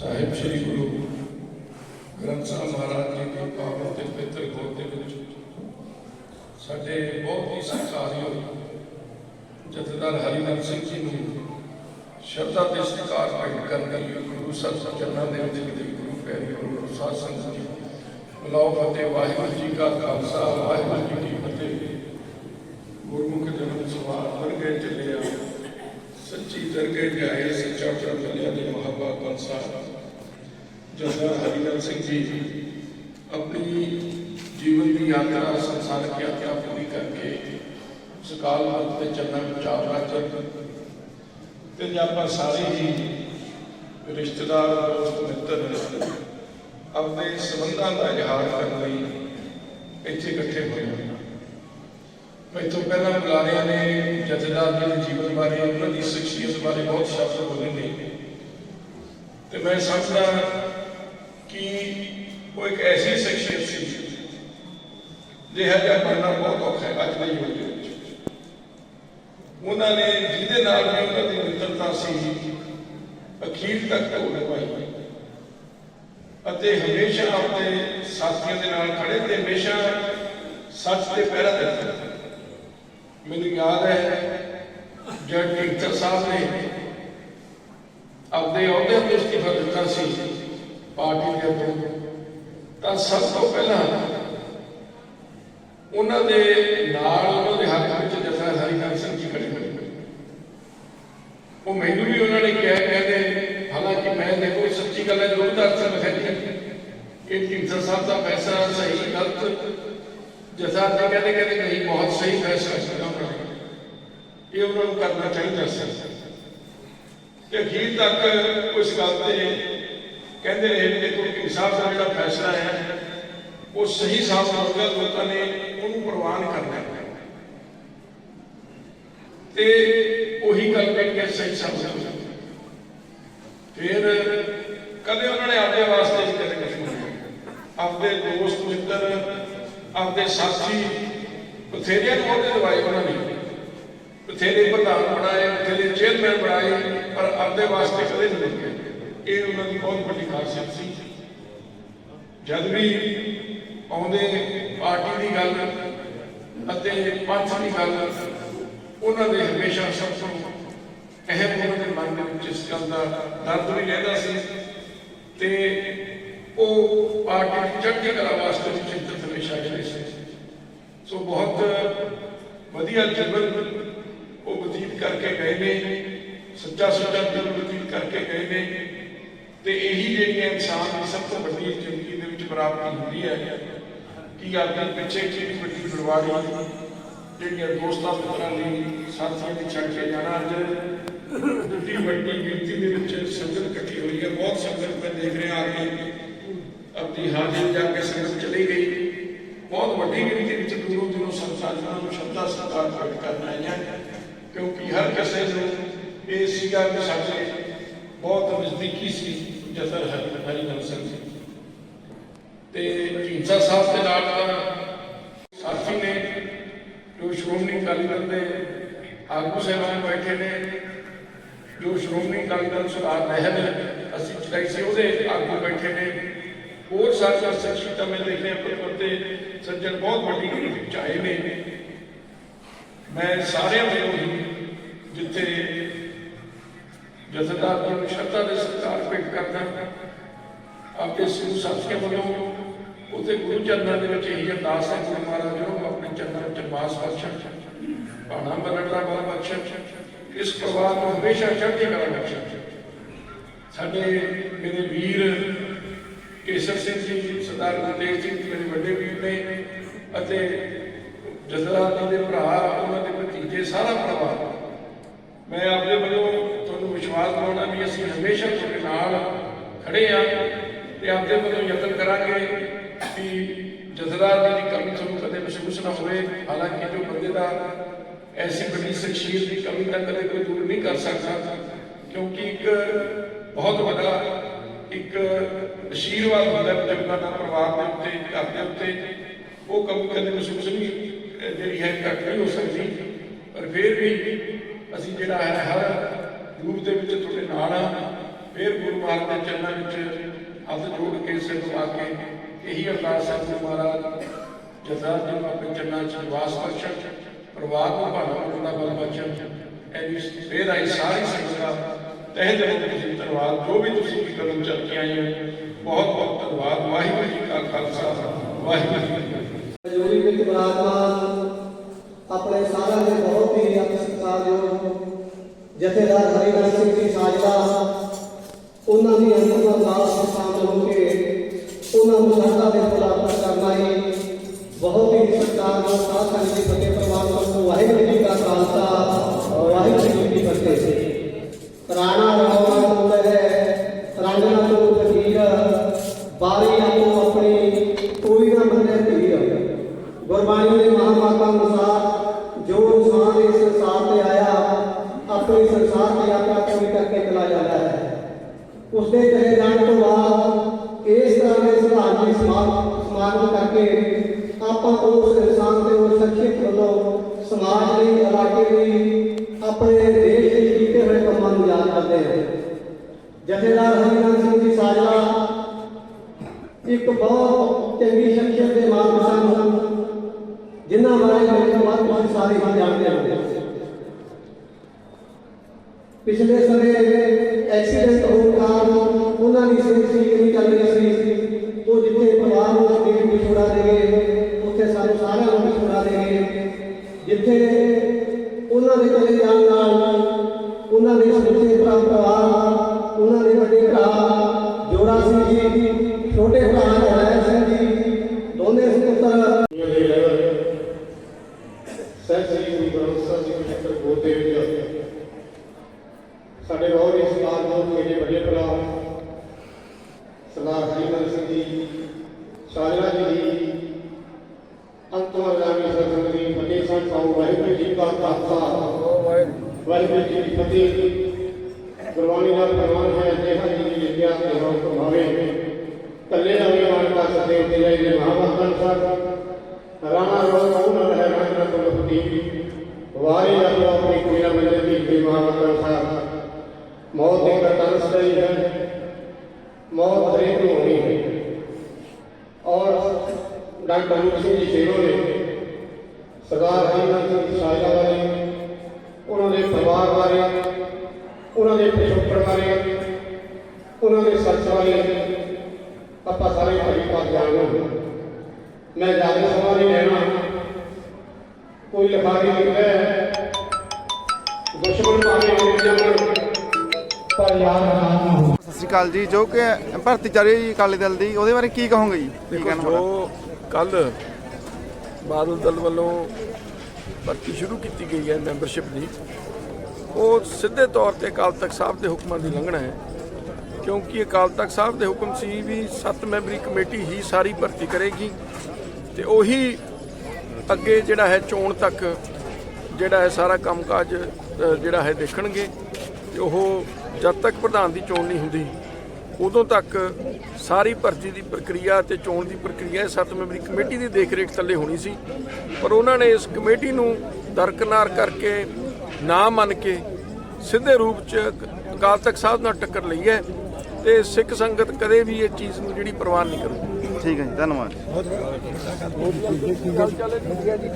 ਸਾਹਿਬ ਸ੍ਰੀ ਗੁਰੂ ਗ੍ਰੰਥ ਸਾਹਿਬ ਮਹਾਰਾਜ ਜੀ ਦੀ ਪਾਵਨ ਤੇ ਪਵਿੱਤਰ ਗੋਦ ਦੇ ਵਿੱਚ ਸਾਡੇ ਬਹੁਤ ਹੀ ਸਤਿਕਾਰਯੋਗ ਜਥੇਦਾਰ ਹਰੀਨੰਦ ਸਿੰਘ ਜੀ ਨੂੰ ਸ਼ਰਧਾ ਤੇ ਸਤਿਕਾਰ ਭੇਟ ਕਰਨ ਲਈ ਗੁਰੂ ਸਾਹਿਬ ਚਰਨਾਂ ਦੇ ਵਿੱਚ ਦੇ ਗੁਰੂ ਪਿਆਰੇ ਗੁਰੂ ਸਾਧ ਸੰਗਤ ਜੀ ਬੁਲਾਓ ਫਤਿਹ, ਵਾਹਿਗੁਰੂ ਜੀ ਕਾ ਖਾਲਸਾ, ਵਾਹਿਗੁਰੂ ਜੀ ਕੀ ਫਤਿਹ। ਗੁਰਮੁਖ ਜਨਮ ਸਵਾਰ ਵਰਗੇ ਚੱਲਿਆ, ਸੱਚੀ ਦਰਗੇ ਜਾਏ ਸੱਚਾ ਪ੍ਰਭਲਿਆ ਦੇ ਮਹਾਬਾ ਕੰਸਾ ਜਥੇਦਾਰ ਹਰੀਨੰਦ ਸਿੰਘ ਜੀ, ਆਪਣੀ ਜੀਵਨ ਦੀ ਯਾਤਰਾ ਸੰਸਾਰਿਕ ਯਾਤਰਾ ਪੂਰੀ ਕਰਕੇ ਸਕਾਲ ਮਤ ਦੇ ਚੰਨਾਂ ਵਿੱਚ ਰਾਜਨ ਤੇ ਆਪਾਂ ਸਾਰੇ ਹੀ ਰਿਸ਼ਤੇਦਾਰ, ਦੋਸਤ, ਮਿੱਤਰ ਆਪਣੇ ਸੰਬੰਧਾਂ ਦਾ ਇਜ਼ਹਾਰ ਕਰਨ ਲਈ ਇੱਥੇ ਇਕੱਠੇ ਹੋਏ ਹਾਂ। ਮੈਥੋਂ ਪਹਿਲਾਂ ਬੁਲਾਰਿਆਂ ਨੇ ਜਥੇਦਾਰ ਦੇ ਜੀਵਨ ਬਾਰੇ, ਉਹਨਾਂ ਦੀ ਸ਼ਖਸੀਅਤ ਬਾਰੇ ਬਹੁਤ ਸ਼ਬਦ ਬੋਲੇ ਨੇ। ਤੇ ਮੈਂ ਸਮਝਦਾ ਕਿ ਉਹ ਇੱਕ ਐਸੀ ਸ਼ਖਸੀਅਤ ਸੀ ਜਿਹੜਾ ਜਿਹਾ ਬਣਨਾ ਬਹੁਤ ਔਖਾ ਹੈ, ਅੱਜ ਦੇ ਯੁੱਗ ਵਿੱਚ। ਉਹਨਾਂ ਨੇ ਜਿਹਦੇ ਨਾਲ ਵੀ ਉਹਨਾਂ ਦੀ ਮਿੱਤਰਤਾ ਸੀ, ਅਖੀਰ ਤੱਕ ਉਹ ਨਿਭਾਈ ਅਤੇ ਹਮੇਸ਼ਾ ਆਪਣੇ ਸਾਥੀਆਂ ਦੇ ਨਾਲ ਖੜੇ ਤੇ ਹਮੇਸ਼ਾ ਸੱਚ ਤੇ ਪਹਿਰਾ ਦਿੱਤਾ ਮੈਨੂੰ ਯਾਦ ਹੈ, ਜਦ ਟੀਚਰ ਸਾਹਿਬ ਨੇ ਆਪਣੇ ਅਹੁਦੇ ਤੋਂ ਅਸਤੀਫਾ ਦਿੱਤਾ ਸੀ ਪਾਰਟੀ ਦੇ ਤੋਂ ਤਾਂ ਸਭ ਤੋਂ ਪਹਿਲਾਂ ਉਹਨਾਂ ਦੇ ਨਾਲ ਉਹਨਾਂ ਦੇ ਹੱਕ ਵਿੱਚ ਜਥਾ ਹਰੀਨਾਥ ਸਿੰਘ ਜੀ ਖੜੇ ਹੋਏ। ਉਹ ਮੈਨੂੰ ਵੀ ਉਹਨਾਂ ਨੇ ਕਿਹਾ, ਕਹਿੰਦੇ, ਹਾਲਾਂਕਿ ਮੈਂ ਦੇਖੋ, ਸੱਚੀ ਗੱਲ ਹੈ ਜ਼ੋਰਦਾਰ ਸੇ ਮੈਂ ਇਹ ਟੀਚਰ ਸਾਹਿਬ ਦਾ ਫੈਸਲਾ ਸਹੀ, ਗਲਤ ਜਥਾ ਜੀ ਕਹਿੰਦੇ ਕਹਿੰਦੇ ਨਹੀਂ, ਬਹੁਤ ਸਹੀ ਫੈਸਲਾ ਸੀਗਾ ਇਹ ਉਹਨਾਂ ਨੂੰ ਕਰਨਾ ਚਾਹੀਦਾ ਸੀ। ਤੇ ਅਖੀਰ ਤੱਕ ਉਸ ਗੱਲ ਤੇ ਕਹਿੰਦੇ ਰਹੇ ਵੀ ਦੇਖੋ ਕਿ ਸਾਹਿਬ ਦਾ ਜਿਹੜਾ ਫੈਸਲਾ ਹੈ, ਉਹ ਸਹੀ ਸਾਬਤ ਹੋਊਗਾ, ਲੋਕਾਂ ਨੇ ਉਹਨੂੰ ਪ੍ਰਵਾਨ ਕਰਨਾ ਤੇ ਉਹੀ ਗੱਲ ਕਹਿ ਕੇ ਸਹੀ ਸਾਬਤ ਹੋ ਫਿਰ ਕਦੇ ਉਹਨਾਂ ਨੇ ਆਪਦੇ ਵਾਸਤੇ ਨਹੀਂ ਕਦੇ ਕੁਝ ਮੰਗਿਆ ਆਪਦੇ ਦੋਸਤ ਮਿੱਤਰ, ਆਪਦੇ ਸਾਥੀ ਬਥੇਰੇ ਨੂੰ ਉਹਦੇ ਦਵਾਈ ਉਹਨਾਂ ਨੇ ਬਥੇਰੇ ਪ੍ਰਧਾਨ ਬਣਾਏ, ਬਥੇਰੇ ਚੇਅਰਮੈਨ ਬਣਾਏ, ਪਰ ਆਪਦੇ ਵਾਸਤੇ ਕਦੇ ਨਹੀਂ ਮੰਗੇ ਇਹ ਉਹਨਾਂ ਦੀ ਬਹੁਤ ਵੱਡੀ ਖਾਸੀਅਤ ਸੀ। ਜਦ ਵੀ ਆਉਂਦੇ ਪਾਰਟੀ ਦੀ ਗੱਲ ਅਤੇ ਪੰਥ ਦੀ ਗੱਲ, ਉਹਨਾਂ ਦੇ ਹਮੇਸ਼ਾ ਸਭ ਤੋਂ ਅਹਿਮ ਉਹਨਾਂ ਦੇ ਮਨ ਦੇ ਵਿੱਚ ਇਸ ਗੱਲ ਦਾ ਦਰਦ ਵੀ ਰਹਿੰਦਾ ਸੀ ਤੇ ਉਹ ਪਾਰਟੀ ਦੀ ਚੜ੍ਹਦੀ ਕਲਾ ਵਾਸਤੇ ਵੀ ਚਿੰਤਤ ਹਮੇਸ਼ਾ ਜਿਹੜੇ ਸੀ। ਸੋ ਬਹੁਤ ਵਧੀਆ ਜੀਵਨ ਉਹ ਬਤੀਤ ਕਰਕੇ ਗਏ ਨੇ ਸੱਚਾ ਸੱਚਾ ਜੀਵਨ ਬਤੀਤ ਕਰਕੇ ਗਏ ਨੇ। ਤੇ ਇਹੀ ਜਿਹੜੀ ਹੈ ਇਨਸਾਨ ਦੀ ਸਭ ਤੋਂ ਵੱਡੀ ਜ਼ਿੰਦਗੀ ਦੇ ਵਿੱਚ ਪ੍ਰਾਪਤੀ ਹੁੰਦੀ ਹੈ, ਕਿ ਆਪਣੇ ਪਿੱਛੇ ਕਿੰਨੀ ਵੱਡੀ ਬਰਬਾਦੀ ਜਿਹੜੀਆਂ ਦੋਸਤਾਂ ਮਿੱਤਰਾਂ ਲਈ ਸਾਥੀਆਂ ਦੀ ਛੱਡ ਕੇ ਜਾਣਾ ਅੱਜ ਵੱਡੀ ਵੱਡੀ ਗਿਣਤੀ ਦੇ ਵਿੱਚ ਸੰਗਤ ਇਕੱਠੀ ਹੋਈ ਹੈ, ਬਹੁਤ ਸੰਗਤ ਮੈਂ ਦੇਖ ਰਿਹਾ ਆ ਕੇ ਆਪਣੀ ਹਾਜ਼ਰੀ ਜਾ ਕੇ ਸੰਗਤ ਚਲੀ ਗਈ। ਬਹੁਤ ਵੱਡੀ ਗਿਣਤੀ ਵਿੱਚ ਦੂਰੋਂ ਦੂਰੋਂ ਸੰਸਾਰ ਨੂੰ ਸ਼ਬਦਾਂ ਸਤਿਕਾਰ ਪ੍ਰਗਟ ਕਰਨ ਆਈਆਂ, ਕਿਉਂਕਿ ਹਰ ਕਿਸੇ ਨੂੰ ਇਹ ਸੀਗਾ ਕਿ ਸਾਡੇ ਬਹੁਤ ਨਜ਼ਦੀਕੀ ਸੀ ਜਸਰ ਹਰੀ ਹਰੀ ਨੰਦ ਸਿੰਘ ਜੀ ਤੇ ਢੀਂਸਾ ਸਾਹਿਬ ਦੇ ਨਾਲ ਤਾਂ ਸਾਥੀ ਨੇ ਜੋ ਸ਼੍ਰੋਮਣੀ ਅਕਾਲੀ ਦਲ ਦੇ ਆਗੂ ਸਾਹਿਬਾਨ ਬੈਠੇ ਨੇ ਜੋ ਸ਼੍ਰੋਮਣੀ ਅਕਾਲੀ ਦਲ ਸੁਧਾਰ ਲਹਿਰ ਅਸੀਂ ਚਲਾਈ ਸੀ ਉਹਦੇ ਆਗੂ ਬੈਠੇ ਨੇ ਹੋਰ ਸਾਥੀਆਂ ਸ਼ਖਸੀਅਤਾਂ ਮੈਂ ਦੇਖ ਰਿਹਾ ਪਰ ਤੇ ਸੱਜਣ ਬਹੁਤ ਵੱਡੀ ਗਿਣਤੀ ਵਿੱਚ ਆਏ ਨੇ ਮੈਂ ਸਾਰਿਆਂ ਵੱਲੋਂ ਹੀ ਜਿੱਥੇ ਜਥੇਦਾਰ ਜੀ ਨੂੰ ਸ਼ਰਧਾ ਦੇ ਸਤਿਕਾਰ ਭੇਟ ਕਰਦਾ ਆਪਣੇ ਸਿੱਖ ਸਾਥੀਆਂ ਵੱਲੋਂ ਉਤੇ ਗੁਰੂ ਚਰਨਾਂ ਦੇ ਵਿੱਚ ਇਹ ਅਰਦਾਸ ਹੈ ਗੁਰੂ ਮਹਾਰਾਜ ਜੀ ਆਪਣੇ ਚਰਨਾਂ ਵਿੱਚ ਵਾਸ ਬਖਸ਼ਣ, ਬਾਣਾ ਬਣਨ ਦਾ ਬਲ ਬਖਸ਼ਣ, ਇਸ ਪਰਿਵਾਰ ਨੂੰ ਹਮੇਸ਼ਾ ਚੜ੍ਹਦੀ ਕਲਾ ਬਖਸ਼ਣ। ਸਾਡੇ ਮੇਰੇ ਵੀਰ ਕੇਸਰ ਸਿੰਘ ਜੀ, ਸਰਦਾਰ ਗੁਰਤੇਜ ਸਿੰਘ ਜੀ, ਮੇਰੇ ਵੱਡੇ ਵੀਰ ਨੇ, ਅਤੇ ਜਥੇਦਾਰ ਦੇ ਭਰਾ, ਉਹਨਾਂ ਦੇ ਭਤੀਜੇ, ਸਾਰਾ ਪਰਿਵਾਰ। ਮੈਂ ਆਪਣੇ ਵੱਲੋਂ ਵਿਸ਼ਵਾਸ ਦਿਵਾਉਣਾ ਵੀ ਅਸੀਂ ਹਮੇਸ਼ਾ ਤੁਹਾਡੇ ਨਾਲ ਖੜੇ ਆ ਤੇ ਆਪਣੇ ਵੱਲੋਂ ਯਤਨ ਕਰਾਂਗੇ ਕਿ ਜਥੇਦਾਰ ਜੀ ਦੀ ਕਮੀ ਤੁਹਾਨੂੰ ਕਦੇ ਮਹਿਸੂਸ ਨਾ ਹੋਵੇ, ਹਾਲਾਂਕਿ ਜੋ ਬੰਦੇ ਦਾ ਐਸੀ ਵੱਡੀ ਸ਼ਖਸੀਅਤ ਦੀ ਕਮੀ ਤਾਂ ਕਦੇ ਕੋਈ ਦੂਰ ਨਹੀਂ ਕਰ ਸਕਦਾ, ਕਿਉਂਕਿ ਇੱਕ ਬਹੁਤ ਵੱਡਾ ਇੱਕ ਅਸ਼ੀਰਵਾਦ ਹੁੰਦਾ ਹੈ ਬਜ਼ੁਰਗਾਂ ਦਾ ਪਰਿਵਾਰ ਦੇ ਉੱਤੇ, ਘਰ ਦੇ ਉੱਤੇ। ਉਹ ਕਮੀ ਕਦੇ ਮਹਿਸੂਸ ਨਹੀਂ, ਅਹ ਜਿਹੜੀ ਹੈ ਘੱਟ ਨਹੀਂ ਹੋ ਸਕਦੀ, ਪਰ ਫਿਰ ਵੀ ਅਸੀਂ ਜਿਹੜਾ ਹੈ, ਹਰ ਰੂਪ ਦੇ ਵਿੱਚ ਤੁਹਾਡੇ ਨਾਲ ਆ। ਫਿਰ ਗੁਰੂ ਮਹਾਰਾਜ ਦੇ ਚਰਨਾਂ ਵਿੱਚ ਹੱਥ ਜੋੜ ਕੇ ਸਿਰ ਝੁਕਾ ਕੇ ਇਹੀ ਅਰਦਾਸ ਹੈ ਗੁਰੂ ਮਹਾਰਾਜ ਜਜ਼ਾ ਜੀ ਆਪਣੇ ਚਰਨਾਂ 'ਚ ਨਿਵਾਸ ਬਖਸ਼ਣ, ਪਰਿਵਾਰ ਨੂੰ ਭਾਣਾ ਮੁਕਤਾ ਬਲ ਬਖਸ਼ਣ ਐਨੀ ਫੇਰ ਆਈ ਸਾਰੀ ਸੰਗਤ ਤਹਿ ਦਿਲੋਂ ਤੁਸੀਂ ਧੰਨਵਾਦ, ਜੋ ਵੀ ਤੁਸੀਂ ਕੀ ਕਦਮ ਚੱਲ ਕੇ ਆਏ ਹੋ, ਬਹੁਤ ਬਹੁਤ ਧੰਨਵਾਦ, ਵਾਹਿਗੁਰੂ ਜੀ ਕਾ ਖਾਲਸਾ, ਵਾਹਿਗੁਰੂ ਜੀ ਕੀ ਫਤਿਹ। ਹਜ਼ੂਰੀ ਵਿੱਚ ਬਰਾਜਮਾਨ ਆਪਣੇ ਸਾਰਿਆਂ ਦੇ ਬਹੁਤ ਹੀ ਸਤਿਕਾਰਯੋਗ ਜਥੇਦਾਰ ਹਰੀਦਾਸ ਸਿੰਘ ਜੀ ਸਾਜਲਾ ਉਹਨਾਂ ਦੀ ਅੰਤਿਮ ਅਰਦਾਸ ਵਿੱਚ ਸ਼ਾਮਲ ਹੋ ਕੇ ਉਹਨਾਂ ਨੂੰ ਸ਼ਰਧਾ ਦੇ ਫੁੱਲ ਅਰਪਣ ਕਰਨਾ ਹੀ ਬਹੁਤ ਹੀ ਸਤਿਕਾਰਯੋਗ ਸਾਧ ਸੰਗਤ ਜੀ ਫਤਿਹ ਪਰਮਾਤਮਾ ਨੂੰ ਵਾਹਿਗੁਰੂ ਜੀ ਕਾ ਖਾਲਸਾ। ਆਪਣੀ ਸੰਸਾਰ ਦੀ ਯਾਤਰਾ ਪੂਰੀ ਕਰਕੇ ਚਲਾ ਜਾਂਦਾ ਹੈ। ਉਸ ਦੇ ਚਲੇ ਜਾਣ ਤੋਂ ਬਾਅਦ ਇਸ ਤਰ੍ਹਾਂ ਦੇ ਸਧਾਰਨ ਸਮਾਗਮ ਕਰਕੇ ਆਪਾਂ ਉਸ ਇਨਸਾਨ ਤੇ ਉਸ ਸ਼ਖਸੀਅਤ ਵੱਲੋਂ ਸਮਾਜ ਲਈ ਇਲਾਕੇ ਲਈ, ਆਪਣੇ ਦੇਸ਼ ਲਈ ਕੀਤੇ ਹੋਏ ਕੰਮਾਂ ਨੂੰ ਯਾਦ ਕਰਦੇ ਹਾਂ। ਜਥੇਦਾਰ ਹਰੀਨਾਮ ਸਿੰਘ ਜੀ ਸਾਜਲਾ ਇੱਕ ਬਹੁਤ ਚੰਗੀ ਸ਼ਖਸੀਅਤ ਦੇ ਮਾਲਕ ਸਨ, ਜਿਨ੍ਹਾਂ ਬਾਰੇ ਮੇਰੇ ਤੋਂ ਵੱਧ ਸਾਰੇ ਹੀ ਜਾਣਦੇ ਹੋ। ਪਿਛਲੇ ਸਮੇਂ ਐਕਸੀਡੈਂਟ ਹੋਣ ਕਾਰਨ ਉਹਨਾਂ ਦੀ ਸਿਹਤ ਠੀਕ ਨਹੀਂ ਚੱਲ ਰਹੀ ਸੀ। ਉਹ ਜਿੱਥੇ ਪਰਿਵਾਰ ਨੂੰ ਦੇ ਵਿਛੋੜਾ ਦੇ ਗਏ, ਉੱਥੇ ਸਾਨੂੰ ਸਾਰਿਆਂ ਨੂੰ ਵਿਛੋੜਾ ਦੇ ਗਏ। ਜਿੱਥੇ ਉਹਨਾਂ ਦੇ ਚਲੇ ਜਾਣ ਨਾਲ ਉਹਨਾਂ ਦੇ ਸਮੁੱਚੇ ਭਰਾ ਪਰਿਵਾਰ ਉਹਨਾਂ ਦੇ ਵੱਡੇ ਭਰਾ ਜੋੜਾ ਸਿੰਘ ਜੀ। ਛੋਟੇ ਭਰਾ ਹਰੈਲ ਸਿੰਘ ਜੀ ਦੋਨੇ ਸੁਪੁੱਤਰ ਸਹਿ ਸ੍ਰੀ ਗੁਰੂ ਗ੍ਰੰਥ ਸਾਹਿਬ ਜੀ ਦੇ ਚੱਕਰ ਗੋਤੇ ਵਿੱਚ ਸਾਡੇ ਬਹੁਤ ਹੀ ਸਤਿਕਾਰਯੋਗ ਮੇਰੇ ਵੱਡੇ ਭਰਾ ਸਰਦਾਰ ਹਰੀਮਨ ਸਿੰਘ ਜੀ ਸਾਜਰਾ ਜੀ ਦੀ ਅੰਤਮ ਅਰਦਾਸ ਫਤਿਹ ਸੰਤ ਪਾਉ ਵਾਹਿਗੁਰੂ ਜੀ ਕਾ ਖਾਲਸਾ ਵਾਹਿਗੁਰੂ ਜੀ ਕੀ ਫਤਿਹ ਗੁਰਬਾਣੀ ਦਾ ਪ੍ਰਮਾਣ ਹੈ ਜਿਹੜਾ ਜੀ ਦੀ ਵਿਦਿਆ ਤੇ ਹੋਂ ਭਾਵੇ ਕੱਲੇ ਆਵੇ ਮਾਨਤਾ ਸਦੇ ਉੱਤੇ ਜਾਈ ਦੇ ਮਹਾਵਾਕਾਂ ਸਾਹਿਬ ਰਾਣਾ ਰੋਣ ਉਹਨਾਂ ਹੈ ਰਾਣਾ ਤੋਂ ਫਤੀ ਵਾਰੀ ਆਪੋ ਆਪਣੀ ਕੋਈ ਨਾ ਮਿਲੇ ਦੀ ਵੀ ਮਹਾਵਾਕਾਂ ਸਾਹਿਬ ਮੌਤ ਦੀ ਕਰਤਨ ਸਹੀ ਹੈ ਮੌਤ ਹਰੇਕ ਨੂੰ ਹੋਣੀ ਹੈ ਡਾਕਟਰ ਅਨੂਪ ਸਿੰਘ ਜੀ ਸ਼ੇਰੋ ਨੇ ਸਰਦਾਰ ਹਰੀਨਾਥ ਸਿੰਘ ਸਾਜਾ ਬਾਰੇ ਉਹਨਾਂ ਦੇ ਪਰਿਵਾਰ ਬਾਰੇ ਉਹਨਾਂ ਦੇ ਪਿਛੋਕੜ ਬਾਰੇ ਉਹਨਾਂ ਦੇ ਸੱਚ ਬਾਰੇ ਆਪਾਂ ਸਾਰੇ ਭਰੀ ਭਾਗ ਜਾਣਦੇ ਹਾਂ। ਮੈਂ ਜ਼ਿਆਦਾ ਸਮਾਂ ਨਹੀਂ ਲੈਣਾ। ਕੋਈ ਲਿਖਾਰੀ ਲਿਖਦਾ ਹੈ। ਦੁਸ਼ਮਣ ਭਾਵੇਂ ਹੋ ਜਾਣ ਪਰ ਯਾਦ ਨਾ ਹੋ ਸਤਿ ਸ਼੍ਰੀ ਅਕਾਲ ਜੀ ਜੋ ਕਿ ਭਰਤੀ ਚੱਲ ਰਹੀ ਅਕਾਲੀ ਦਲ ਦੀ ਉਹਦੇ ਬਾਰੇ ਕੀ ਕਹੋਗੇ ਜੀ? ਦੇਖੋ? ਜੋ ਕੱਲ ਬਾਦਲ ਦਲ ਵੱਲੋਂ ਭਰਤੀ ਸ਼ੁਰੂ ਕੀਤੀ ਗਈ ਹੈ ਮੈਂਬਰਸ਼ਿਪ ਦੀ। ਉਹ ਸਿੱਧੇ ਤੌਰ ਤੇ ਅਕਾਲ ਤਖਤ ਸਾਹਿਬ ਦੇ ਹੁਕਮਾਂ ਦੀ ਲੰਘਣਾ ਹੈ ਕਿਉਂਕਿ ਅਕਾਲ ਤਖਤ ਸਾਹਿਬ ਦੇ ਹੁਕਮ ਸੀ ਵੀ ਸੱਤ ਮੈਂਬਰੀ ਕਮੇਟੀ ਹੀ ਸਾਰੀ ਭਰਤੀ ਕਰੇਗੀ ਤੇ ਉਹੀ ਅੱਗੇ ਜਿਹੜਾ ਹੈ ਚੋਣ ਤੱਕ ਜਿਹੜਾ ਹੈ ਸਾਰਾ ਕੰਮਕਾਜ ਅ, ਜਿਹੜਾ ਹੈ ਦੇਖਣਗੇ ਤੇ ਉਹ ਜਦ ਤੱਕ ਪ੍ਰਧਾਨ ਦੀ ਚੋਣ ਨਹੀਂ ਹੁੰਦੀ ਉਦੋਂ ਤੱਕ ਸਾਰੀ ਭਰਤੀ ਦੀ ਪ੍ਰਕਿਰਿਆ ਤੇ ਚੋਣ ਦੀ ਪ੍ਰਕਿਰਿਆ ਸੱਤ ਮੈਂਬਰੀ ਕਮੇਟੀ ਦੀ ਦੇਖਰੇਖ ਥੱਲੇ ਹੋਣੀ ਸੀ ਪਰ ਉਹਨਾਂ ਨੇ ਇਸ ਕਮੇਟੀ ਨੂੰ ਦਰਕਨਾਰ ਕਰਕੇ ਨਾ ਮੰਨ ਕੇ ਸਿੱਧੇ ਰੂਪ ਚ ਅਕਾਲ ਤਖਤ ਸਾਹਿਬ ਨਾਲ ਟੱਕਰ ਲਈ ਹੈ ਤੇ ਸਿੱਖ ਸੰਗਤ ਕਦੇ ਵੀ ਇਹ ਚੀਜ਼ ਨੂੰ ਜਿਹੜੀ ਪ੍ਰਵਾਨ ਨਹੀਂ ਕਰੂਗੀ ਠੀਕ ਹੈ ਜੀ ਧੰਨਵਾਦ ਗੱਲ ਚੱਲੇ ਵਧੀਆ ਜੀ